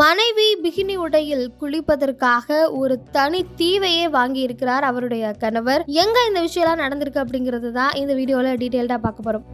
மனைவி பிகினி உடையில் குளிப்பதற்காக ஒரு தனி தீவையே வாங்கி இருக்கிறார் அவருடைய கணவர். எங்க இந்த விஷயம்லாம் நடந்திருக்கு அப்படிங்கிறது தான் இந்த வீடியோல டீட்டெயில்டா பார்க்க போறோம்.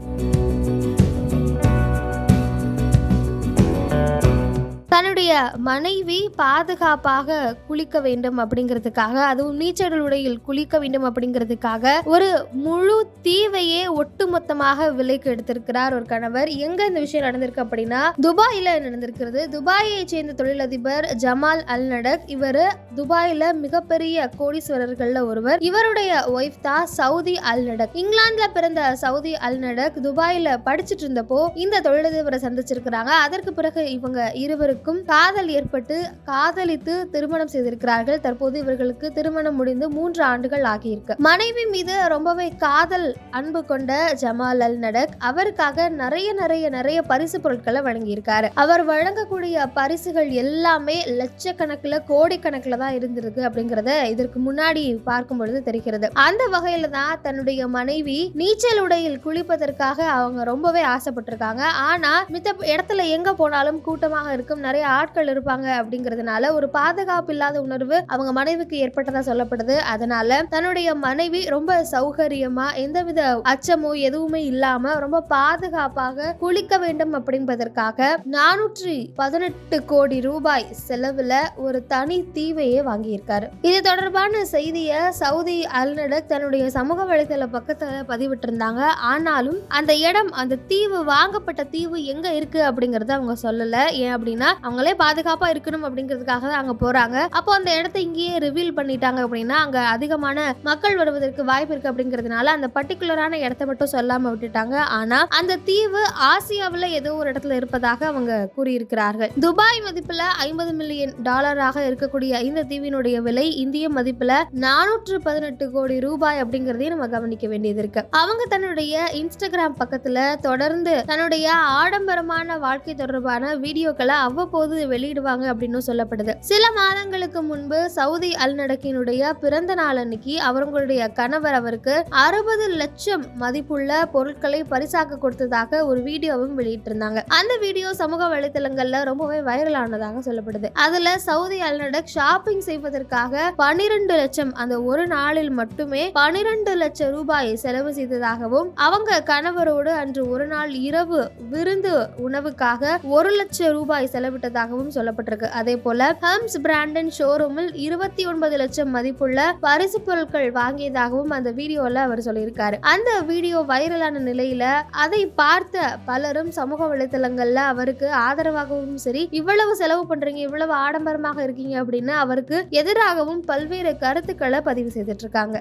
தன்னுடைய மனைவி பாதுகாப்பாக குளிக்க வேண்டும் அப்படிங்கிறதுக்காக அதுவும் நீச்சல் உடையில் குளிக்க வேண்டும் அப்படிங்கிறதுக்காக ஒரு முழு தீவையே ஒட்டுமொத்தமாக விலைக்கு எடுத்திருக்கிறார் ஒரு கணவர். எங்க இந்த விஷயம் நடந்திருக்கு அப்படின்னா துபாயில நடந்திருக்கிறது. துபாயை சேர்ந்த தொழிலதிபர் ஜமால் அல் நடக். இவர் துபாயில மிகப்பெரிய கோடீஸ்வரர்கள்ல ஒருவர். இவருடைய ஒய்ஃப் தான் சவுதி அல் நடக். இங்கிலாந்துல பிறந்த சவுதி அல் நடக் துபாயில படிச்சிட்டு இருந்தப்போ இந்த தொழிலதிபரை சந்திச்சிருக்கிறாங்க. அதற்கு பிறகு இவங்க இருவருக்கும் காதல் ஏற்பட்டு காதலித்து திருமணம் செய்திருக்கிறார்கள். தற்போது இவர்களுக்கு திருமணம் முடிந்து மூன்று ஆண்டுகள் ஆகியிருக்கு. மனைவி மீது ரொம்பவே காதல் அன்பு கொண்ட ஜமால் அல் நடக் அவருக்காக நிறைய நிறைய நிறைய பரிசு பொருட்களை வழங்கியிருக்காரு. அவர் வழங்கக்கூடிய பரிசுகள் எல்லாமே லட்சக்கணக்கில் கோடிக்கணக்கில் தான் இருந்திருக்கு அப்படிங்கறத இதற்கு முன்னாடி பார்க்கும் பொழுது தெரிகிறது. அந்த வகையில தான் தன்னுடைய மனைவி நீச்சல் உடையில் குளிப்பதற்காக அவங்க ரொம்பவே ஆசைப்பட்டிருக்காங்க. ஆனா மித்த இடத்துல எங்க போனாலும் கூட்டமாக இருக்கும். நிறைய ஆட்கள் இருப்பாங்க அப்படிங்கறதுனால ஒரு பாதுகாப்பு இல்லாத உணர்வு அவங்க மனைவிக்கு ஏற்பட்டதா சொல்லப்படுது. அதனால தன்னுடைய மனைவி ரொம்ப சௌகரியமா எந்தவித அச்சமோ எதுவுமே இல்லாம ரொம்ப பாதுகாப்பாக குளிக்க வேண்டும் அப்படின்பதற்காக நானூற்றி பதினெட்டு கோடி ரூபாய் செலவுல ஒரு தனி தீவையே வாங்கியிருக்காரு. இது தொடர்பான செய்தியை சவுதி அல்நடக் தன்னுடைய சமூக வலைதள பக்கத்துல பதிவிட்டிருந்தாங்க. ஆனாலும் அந்த இடம் அந்த தீவு வாங்கப்பட்ட தீவு எங்க இருக்கு அப்படிங்கறத அவங்க சொல்லல. ஏன் அப்படின்னா அவங்களே பாதுகாப்பா இருக்கணும் அப்படிங்கிறதுக்காக தான் அங்க போறாங்க. அப்போ அந்த இடத்த இங்கேயே ரிவீல் பண்ணிட்டாங்க அப்படின்னா அங்க அதிகமான மக்கள் வருவதற்கு வாய்ப்பு இருக்கு அப்படிங்கிறதுனால அந்த பர்டிகுலரான இடத்த மட்டும் சொல்லாம விட்டுட்டாங்க. ஆனா அந்த தீவு ஆசியாவில் ஏதோ ஒரு இடத்துல இருப்பதாக அவங்க கூறியிருக்கிறார்கள். துபாய் மதிப்புல ஐம்பது மில்லியன் டாலராக இருக்கக்கூடிய இந்த தீவினுடைய விலை இந்திய மதிப்புல நானூற்று பதினெட்டு கோடி ரூபாய் அப்படிங்கறதையும் நம்ம கவனிக்க வேண்டியது இருக்கு. அவங்க தன்னுடைய இன்ஸ்டாகிராம் பக்கத்துல தொடர்ந்து தன்னுடைய ஆடம்பரமான வாழ்க்கை தொடர்பான வீடியோக்களை அவ்வப்போது வெளியிடுவாங்க அப்படின்னு சொல்லப்படுது. சில மாதங்களுக்கு முன்பு சவுதி அல் நடக்கினுடைய பிறந்த நாள் அன்னைக்கு அவங்களுடைய கணவர் அவருக்கு அறுபது லட்சம் மதிப்புள்ள பொருட்களை பரிசாக கொடுத்ததாக ஒரு வீடியோவும் வெளியிட்டிருந்தாங்க. அந்த வீடியோ சமூக வலைதளங்கள்ல ரொம்பவே வைரல் ஆனதாக சொல்லப்படுது. அதுல சவுதி அல் நடக் ஷாப்பிங் செய்வதற்காக பனிரெண்டு லட்சம் அந்த ஒரு நாளில் மட்டுமே பனிரெண்டு லட்சம் ரூபாய் செலவு செய்ததாகவும் அவங்க கணவரோடு அன்று ஒரு நாள் இரவு விருந்து உணவுக்காக ஒரு லட்சம் ரூபாய் செலவிட்டதாக செலவிட்டதாகவும் சொல்லப்பட்டிருக்கு. அதே போல ஹம்ஸ் பிராண்டன் ஷோரூமில் இருபத்தி ஒன்பது லட்சம் மதிப்புள்ள பரிசு பொருட்கள் வாங்கியதாகவும் அந்த வீடியோல அவர் சொல்லியிருக்காரு. அந்த வீடியோ வைரலான நிலையில அதை பார்த்த பலரும் சமூக வலைதளங்கள்ல அவருக்கு ஆதரவாகவும் சரி இவ்வளவு செலவு பண்றீங்க இவ்வளவு ஆடம்பரமாக இருக்கீங்க அப்படின்னு அவருக்கு எதிராகவும் பல்வேறு கருத்துக்களை பதிவு செய்துட்டு இருக்காங்க.